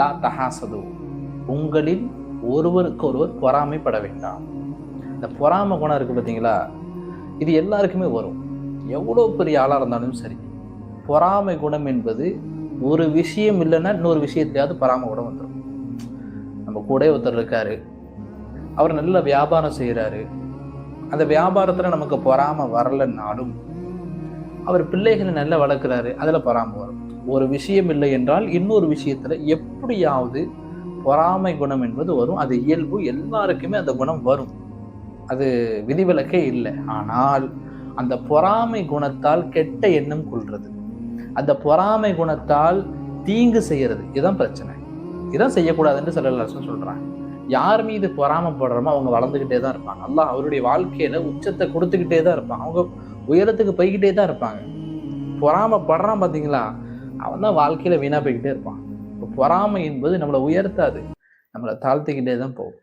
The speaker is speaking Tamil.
லா தஹாசது. உங்களில் ஒருவருக்கு ஒருவர் பொறாமைப்பட வேண்டாம். இந்த பொறாமை குணம் இருக்கு பார்த்தீங்களா? இது எல்லாருக்குமே வரும். எவ்வளோ பெரிய ஆளாக இருந்தாலும் சரி. பொறாமை குணம் என்பது ஒரு விஷயம் இல்லைன்னா இன்னொரு விஷயத்தையாவது பொறாமை குணம் வந்துடும் நம்ம கூட ஒருத்தர் இருக்காரு. அவர் நல்ல வியாபாரம் செய்கிறாரு அந்த வியாபாரத்தில் நமக்கு பொறாமை வரலைன்னாலும் அவர் பிள்ளைகளை நல்லா வளர்க்குறாரு. அதில் பொறாமை வரும். ஒரு விஷயம் இல்லை என்றால் இன்னொரு விஷயத்தில் எப்படியாவது பொறாமை குணம் என்பது வரும். அது இயல்பு எல்லாருக்குமே அந்த குணம் வரும். அது விதிவிலக்கே இல்லை. ஆனால் அந்த பொறாமை குணத்தால் கெட்ட எண்ணம் கொள்வது அந்த பொறாமை குணத்தால் தீங்கு செய்கிறது இதுதான் பிரச்சனை. இதான் செய்யக்கூடாதுன்னு சில சொல்கிறாங்க சொல்றாங்க. யார் மீது பொறாமப்படுறோமோ அவங்க வளர்ந்துக்கிட்டே தான் இருப்பாங்க. அல்லாஹ் அவருடைய வாழ்க்கையில உச்சத்தை கொடுத்துக்கிட்டே தான் இருப்பாங்க. அவங்க உயரத்துக்கு போய்கிட்டே தான் இருப்பாங்க. பொறாமைப்படுறான் பார்த்தீங்களா அவன் தான் வாழ்க்கையில் வீணாக போய்கிட்டே இருப்பான். இப்போ பொறாமை என்பது நம்மளை உயர்த்தாது. நம்மளை தாழ்த்திக்கிட்டே தான் போகும்.